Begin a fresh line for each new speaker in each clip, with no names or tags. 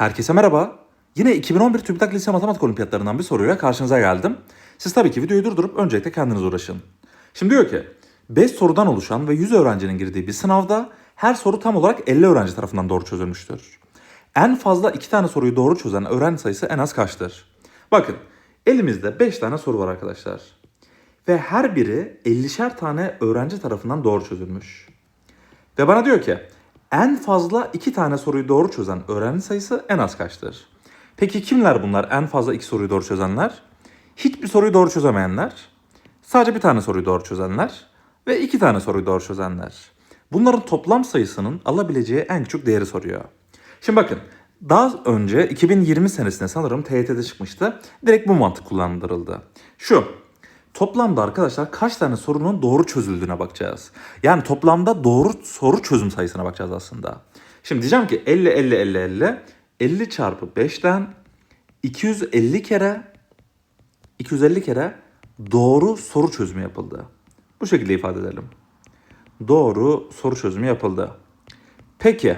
Herkese merhaba. Yine 2011 TÜBİTAK Lise Matematik Olimpiyatlarından bir soruyla karşınıza geldim. Siz tabii ki videoyu durdurup öncelikle kendiniz uğraşın. Şimdi diyor ki 5 sorudan oluşan ve 100 öğrencinin girdiği bir sınavda her soru tam olarak 50 öğrenci tarafından doğru çözülmüştür. En fazla 2 tane soruyu doğru çözen öğrenci sayısı en az kaçtır? Bakın elimizde 5 tane soru var arkadaşlar. Ve her biri 50'şer tane öğrenci tarafından doğru çözülmüş. Ve bana diyor ki en fazla iki tane soruyu doğru çözen öğrenci sayısı en az kaçtır? Peki kimler bunlar en fazla iki soruyu doğru çözenler? Hiçbir soruyu doğru çözemeyenler, sadece bir tane soruyu doğru çözenler ve iki tane soruyu doğru çözenler. Bunların toplam sayısının alabileceği en küçük değeri soruyor. Şimdi bakın daha önce 2020 senesinde sanırım TYT'de çıkmıştı. Direkt bu mantık kullandırıldı. Şu Toplamda arkadaşlar kaç tane sorunun doğru çözüldüğüne bakacağız. Yani toplamda doğru soru çözüm sayısına bakacağız aslında. Şimdi diyeceğim ki 50 50 50 50 50 çarpı 5'ten 250 kere 250 kere doğru soru çözümü yapıldı. Bu şekilde ifade edelim. Doğru soru çözümü yapıldı. Peki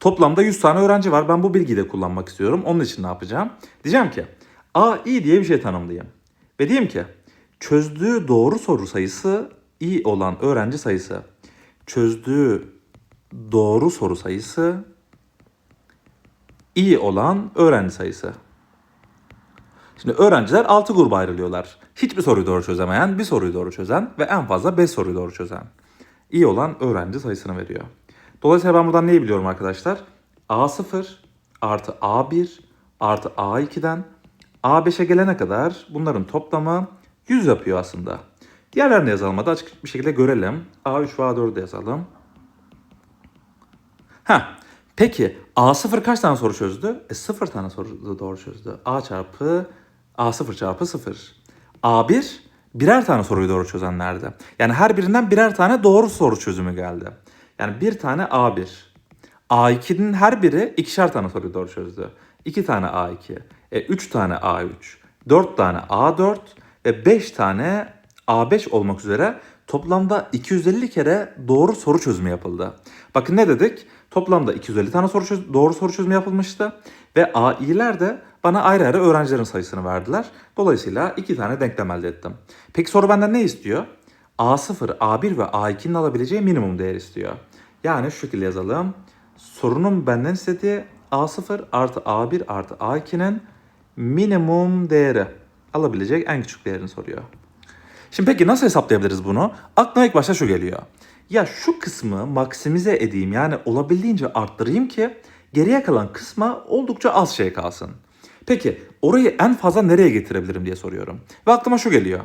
toplamda 100 tane öğrenci var. Ben bu bilgiyi de kullanmak istiyorum. Onun için ne yapacağım? Diyeceğim ki A, I diye bir şey tanımlayayım. Ve diyeyim ki çözdüğü doğru soru sayısı i olan öğrenci sayısı. Çözdüğü doğru soru sayısı i olan öğrenci sayısı. Şimdi öğrenciler 6 gruba ayrılıyorlar. Hiçbir soruyu doğru çözemeyen, bir soruyu doğru çözen ve en fazla 5 soruyu doğru çözen. İyi olan öğrenci sayısını veriyor. Dolayısıyla ben buradan neyi biliyorum arkadaşlar? A0 artı A1 artı A2'den A5'e gelene kadar bunların toplamı 100 yapıyor aslında. Diğerlerini yazalım hadi açık bir şekilde görelim. A3 ve A4'ü de yazalım. Ha, peki A0 kaç tane soru çözdü? E 0 tane soru doğru çözdü. A çarpı A0 çarpı 0. A1 birer tane soruyu doğru çözenlerdi. Yani her birinden birer tane doğru soru çözümü geldi. Yani bir tane A1. A2'nin her biri ikişer tane soruyu doğru çözdü. 2 tane A2, e, 3 tane A3, 4 tane A4 ve 5 tane A5 olmak üzere toplamda 250 kere doğru soru çözümü yapıldı. Bakın ne dedik? Toplamda 250 tane soru çöz- doğru soru çözümü yapılmıştı ve Aİ'ler de bana ayrı ayrı öğrencilerin sayısını verdiler. Dolayısıyla iki tane denklem elde ettim. Peki soru benden ne istiyor? A0, A1 ve A2'nin alabileceği minimum değer istiyor. Yani şu şekilde yazalım. Sorunun benden istediği A0 artı A1 artı A2'nin minimum değeri alabilecek en küçük değerini soruyor. Şimdi peki nasıl hesaplayabiliriz bunu? Aklıma ilk başta şu geliyor. Ya şu kısmı maksimize edeyim yani olabildiğince arttırayım ki geriye kalan kısma oldukça az şey kalsın. Peki orayı en fazla nereye getirebilirim diye soruyorum. Ve aklıma şu geliyor.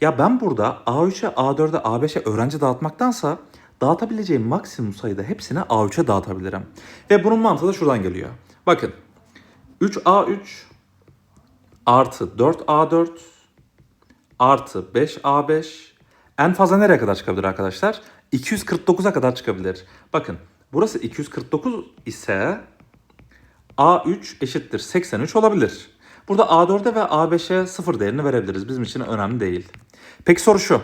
Ya ben burada A3'e, A4'e, A5'e öğrenci dağıtmaktansa dağıtabileceğim maksimum sayıda hepsini A3'e dağıtabilirim. Ve bunun mantığı da şuradan geliyor. Bakın 3A3 artı 4A4 artı 5A5 en fazla nereye kadar çıkabilir arkadaşlar? 249'a kadar çıkabilir. Bakın burası 249 ise A3 eşittir 83 olabilir. Burada A4'e ve A5'e sıfır değerini verebiliriz. Bizim için önemli değil. Peki soru şu.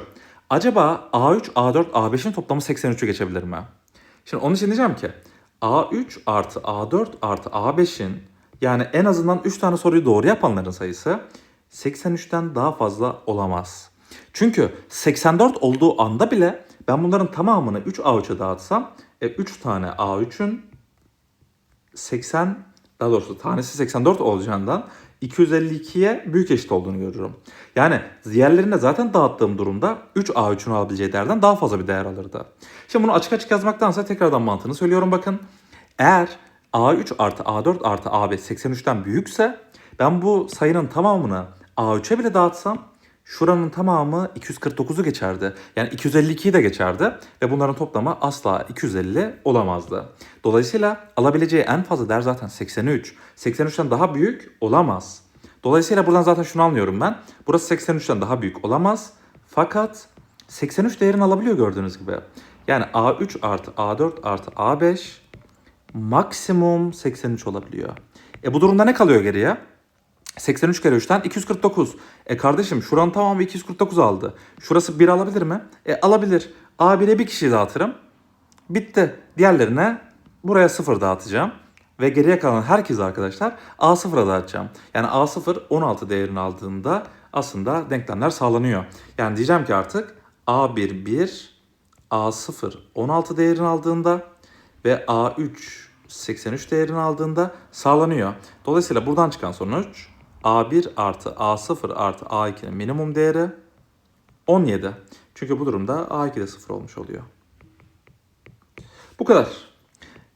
Acaba A3, A4, A5'in toplamı 83'ü geçebilir mi? Şimdi onun için diyeceğim ki A3 artı A4 artı A5'in yani en azından 3 tane soruyu doğru yapanların sayısı 83'ten daha fazla olamaz. Çünkü 84 olduğu anda bile ben bunların tamamını 3 A3'e dağıtsam e, 3 tane A3'ün 80 daha doğrusu tanesi 84 olacağından 252'ye büyük eşit olduğunu görürüm. Yani diğerlerine zaten dağıttığım durumda 3 A3'ün alabileceği değerden daha fazla bir değer alırdı. Şimdi bunu açık açık yazmaktansa tekrardan mantığını söylüyorum bakın. Eğer A3 artı A4 artı A5 83'ten büyükse ben bu sayının tamamını A3'e bile dağıtsam şuranın tamamı 249'u geçerdi. Yani 252'yi de geçerdi ve bunların toplamı asla 250 olamazdı. Dolayısıyla alabileceği en fazla değer zaten 83. 83'ten daha büyük olamaz. Dolayısıyla buradan zaten şunu anlıyorum ben. Burası 83'ten daha büyük olamaz. Fakat 83 değerini alabiliyor gördüğünüz gibi. Yani A3 artı A4 artı A5 maksimum 83 olabiliyor. E bu durumda ne kalıyor geriye? 83 kere 3'ten 249. E kardeşim şuranın tamamı 249 aldı. Şurası 1 alabilir mi? E alabilir. A1'e bir kişi dağıtırım. Bitti. Diğerlerine buraya 0 dağıtacağım. ve geriye kalan herkes arkadaşlar A0'a dağıtacağım. Yani A0 16 değerini aldığında aslında denklemler sağlanıyor. Yani diyeceğim ki artık A1 1, A0 16 değerini aldığında ve A3 83 değerini aldığında sağlanıyor. Dolayısıyla buradan çıkan sonuç A1 artı A0 artı A2'nin minimum değeri 17. Çünkü bu durumda A2 de 0 olmuş oluyor. Bu kadar.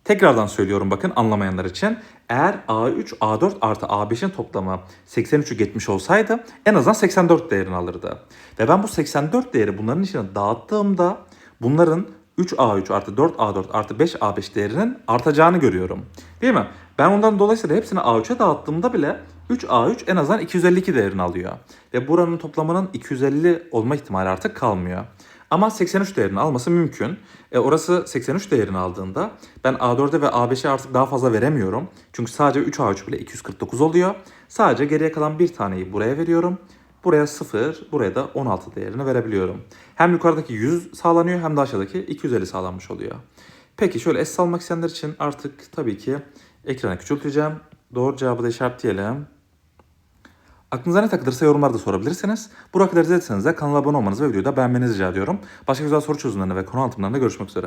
Tekrardan söylüyorum bakın anlamayanlar için. Eğer A3, A4 artı A5'in toplamı 83'ü geçmiş olsaydı en azından 84 değerini alırdı. Ve ben bu 84 değeri bunların içine dağıttığımda bunların 3A3 artı 4A4 artı 5A5 değerinin artacağını görüyorum. Değil mi? Ben ondan dolayısıyla hepsini A3'e dağıttığımda bile 3A3 en azından 252 değerini alıyor. Ve buranın toplamının 250 olma ihtimali artık kalmıyor. Ama 83 değerini alması mümkün. E orası 83 değerini aldığında ben A4'e ve A5'e artık daha fazla veremiyorum. Çünkü sadece 3A3 bile 249 oluyor. Sadece geriye kalan bir taneyi buraya veriyorum. Buraya 0, buraya da 16 değerini verebiliyorum. Hem yukarıdaki 100 sağlanıyor hem de aşağıdaki 250 sağlanmış oluyor. Peki şöyle S almak isteyenler için artık tabii ki ekranı küçülteceğim. Doğru cevabı da işaretleyelim. Aklınıza ne takılırsa yorumlarda sorabilirsiniz. Buraya kadar izlediyseniz de kanala abone olmanızı ve videoyu da beğenmenizi rica ediyorum. Başka güzel soru çözümlerine ve konu anlatımlarında görüşmek üzere.